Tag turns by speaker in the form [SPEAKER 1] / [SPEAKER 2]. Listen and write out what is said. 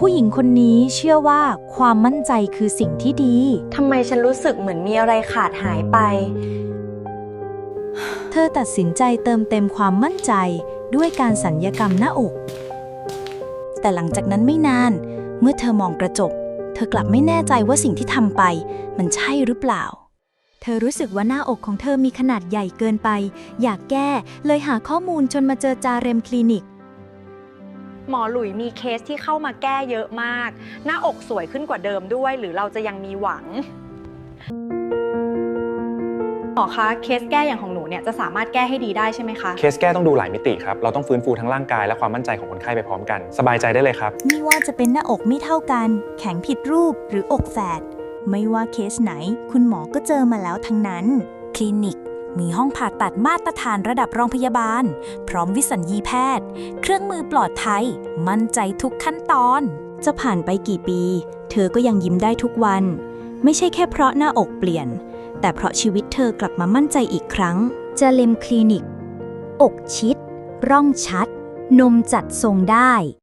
[SPEAKER 1] ผู้หญิงคนนี้เชื่อว่าความมั่นใจคือสิ่งที่ดี
[SPEAKER 2] ทำไมฉันรู้สึกเหมือนมีอะไรขาดหายไป
[SPEAKER 1] เธอตัดสินใจเติมเต็มความมั่นใจด้วยการสัญญกรรมหน้าอก แต่หลังจากนั้นไม่นาน เมื่อเธอมองกระจก เธอกลับไม่แน่ใจว่าสิ่งที่ทำไป มันใช่หรือเปล่า เธอรู้สึกว่าหน้าอกของเธอมีขนาดใหญ่เกินไป อยากแก้เลยหาข้อมูลจนมาเจอจาเรมคลินิก
[SPEAKER 2] หมอหลุยมีเคสที่เข้ามาแก้เยอะมาก หน้าอกสวยขึ้นกว่าเดิมด้วย หรือเราจะยังมีหวัง หมอคะเคสแก้อย่างของหนูเนี่ยจะสามารถแก้ให้ดีได้ใช่ไหมคะ
[SPEAKER 3] เคสแก้ต้องดูหลายมิติครับ เราต้องฟื้นฟูทั้งร่างกายและความมั่นใจของคนไข้ไปพร้อมกัน สบายใจได้เลยครับ
[SPEAKER 1] ไม่ว่าจะเป็นหน้าอกไม่เท่ากัน แข็งผิดรูปหรืออกแฝดไม่ว่าเคสไหน คุณหมอก็เจอมาแล้วทั้งนั้น คลินิก มีห้องผ่าตัดมาตรฐานระดับโรงพยาบาล พร้อมวิสัญญีแพทย์ เครื่องมือปลอดภัย มั่นใจทุกขั้นตอน จะผ่านไปกี่ปี เธอก็ยังยิ้มได้ทุกวัน ไม่ใช่แค่เพราะหน้าอกเปลี่ยน แต่เพราะชีวิตเธอกลับมามั่นใจอีกครั้งจาเลมคลินิก อกชิด ร่องชัด นมจัดทรงได้